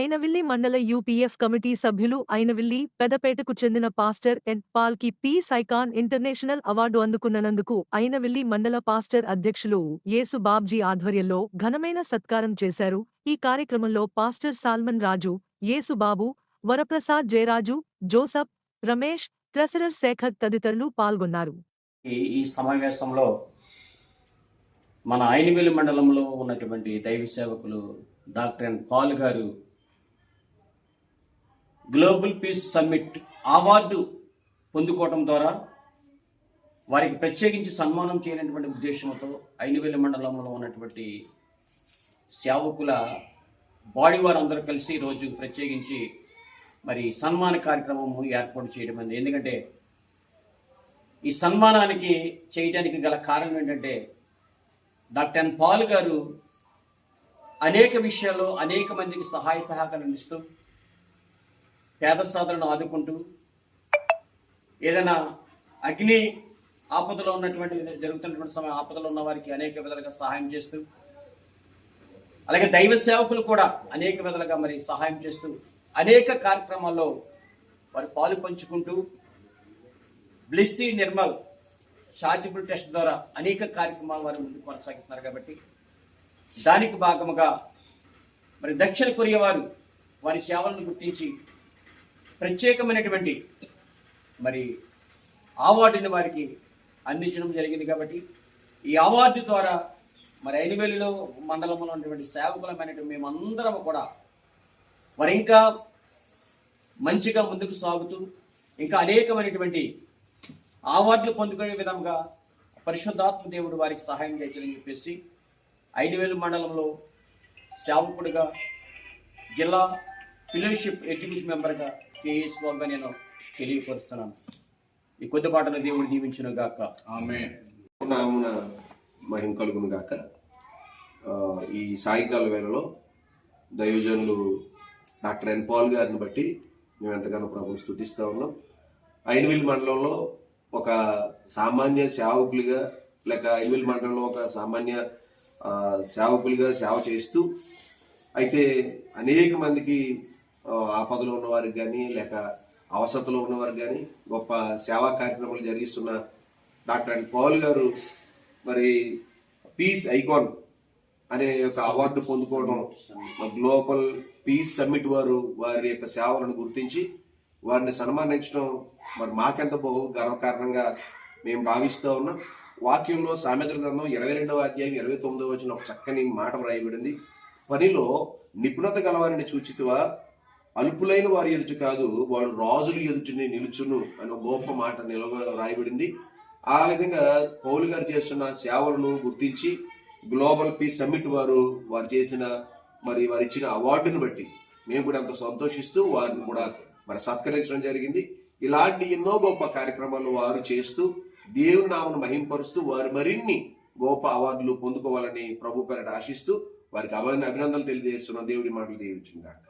అయినవిల్లి మండల UPF committee సభ్యులు అయినవిల్లి పెదపేటకు చెందిన పాస్టర్ ఎన్ పాల్కి పీస్ ఐకాన్ ఇంటర్నేషనల్ అవార్డు అందుకున్నందుకు ఐనవిల్లి మండల పాస్టర్ అధ్యక్షులు యేసు బాబ్జీ ఆధ్వర్యంలో ఘనమైన సత్కారం చేశారు. ఈ కార్యక్రమంలో పాస్టర్ సాల్మన్ రాజు యేసుబాబు వరప్రసాద్ జయరాజు జోసఫ్ రమేష్ ట్రెసరర్ శేఖర్ తదితరులు పాల్గొన్నారు. ఈ సమావేశంలో మన ఐనివేలి మండలంలో ఉన్నటువంటి దైవ సేవకులు డాక్టర్ ఎన్ పాల్ గారు గ్లోబల్ పీస్ సమ్మిట్ అవార్డు పొందుకోవటం ద్వారా వారికి ప్రత్యేకించి సన్మానం చేయనటువంటి ఉద్దేశంతో ఐనివేలి మండలంలో ఉన్నటువంటి సేవకుల బాడీ వారందరూ కలిసి ఈరోజు ప్రత్యేకించి మరి సన్మాన కార్యక్రమం ఏర్పాటు చేయడం అనేది ఎందుకంటే ఈ సన్మానానికి చేయడానికి గల కారణం ఏంటంటే డాక్టర్ ఎన్ పాల్ గారు అనేక విషయాల్లో అనేక మందికి సహాయ సహకారాలు ఇస్తూ పేద సాధనను ఆదుకుంటూ ఏదైనా అగ్ని ఆపదలో ఉన్నటువంటి జరుగుతున్నటువంటి సమయం ఆపదలో ఉన్న వారికి అనేక విధాలుగా సహాయం చేస్తూ అలాగే దైవ సేవకులు కూడా అనేక విధాలుగా మరి సహాయం చేస్తూ అనేక కార్యక్రమాల్లో వారు పాలు పంచుకుంటూ బ్లిస్సీ నిర్మల్ చార్జబుల్ టెస్ట్ ద్వారా అనేక కార్యక్రమాలు వారు ముందు కొనసాగుతున్నారు కాబట్టి దానికి భాగముగా మరి దక్షిణ కొరియా వారు వారి సేవలను గుర్తించి ప్రత్యేకమైనటువంటి మరి అవార్డుని వారికి అందించడం జరిగింది కాబట్టి ఈ అవార్డు ద్వారా మరి ఐదువేలిలో మండలంలో ఉన్నటువంటి సేవకులమైనటువంటి మేమందరం కూడా మరి ఇంకా మంచిగా ముందుకు సాగుతూ ఇంకా అనేకమైనటువంటి అవార్డులు పొందుకునే విధంగా పరిశుద్ధాత్మ దేవుడు వారికి సహాయం చేయాలని చెప్పేసి ఐదు వేలు మండలంలో సేవకుడిగా జిల్లా ఫెలోషిప్ ఎడ్యుకేషన్ మెంబర్గా కేఎస్ బాబుగా నేను తెలియపరుస్తున్నాను. ఈ కొద్ది పాటను దేవుడు దీవించును గాక. ఆమె నామున మహిమ కలుగును గాక. ఈ సాయంకాల వేళలో దైవజనులు డాక్టర్ ఎన్ పాల్ గారిని బట్టి మేము ఎంతగానో ప్రభుని స్థుతిస్తూ ఉన్నాం. ఐనవిల్ మండలంలో ఒక సామాన్య సేవకులుగా లేక ఐనవిల్ మండలంలో ఒక సామాన్య సేవకులుగా సేవ చేస్తూ అయితే అనేక మందికి ఆపదలో ఉన్న వారికి కానీ లేక అవసరతలో ఉన్నవారికి కానీ గొప్ప సేవా కార్యక్రమాలు జరిగిస్తున్న డాక్టర్ అండ్ పాల్ గారు మరి పీస్ ఐకాన్ అనే యొక్క అవార్డు పొందుకోవడం గ్లోబల్ పీస్ సమ్మిట్ వారు వారి యొక్క సేవలను గుర్తించి వారిని సన్మానించడం మరి మాకెంత బహు గర్వకారణంగా మేము భావిస్తూ ఉన్నాం. వాక్యంలో సామెతల గ్రంథం ఇరవై రెండవ అధ్యాయం ఇరవై తొమ్మిదవ వచ్చిన ఒక చక్కని మాట వ్రాయబడింది. పనిలో నిపుణత గలవారిని చూచితివా? అల్పులైన వారి ఎదుట కాదు వాడు రాజుల ఎదుటిని నిలుచును అని ఒక గొప్ప మాట నిలవ రాయబడింది. ఆ విధంగా పౌలు గారు చేస్తున్న సేవలను గుర్తించి గ్లోబల్ పీస్ సమ్మిట్ వారు వారు చేసిన మరి వారు ఇచ్చిన అవార్డును బట్టి మేము కూడా అంత సంతోషిస్తూ వారిని కూడా మరి సత్కరించడం జరిగింది. ఇలాంటి ఎన్నో గొప్ప కార్యక్రమాలు వారు చేస్తూ దేవుని నామను మహింపరుస్తూ వారు మరిన్ని గొప్ప అవార్డులు పొందుకోవాలని ప్రభు పేరట ఆశిస్తూ వారికి అభినందనలు తెలియజేస్తున్నాం. దేవుడి మాటలు దీవించుగాక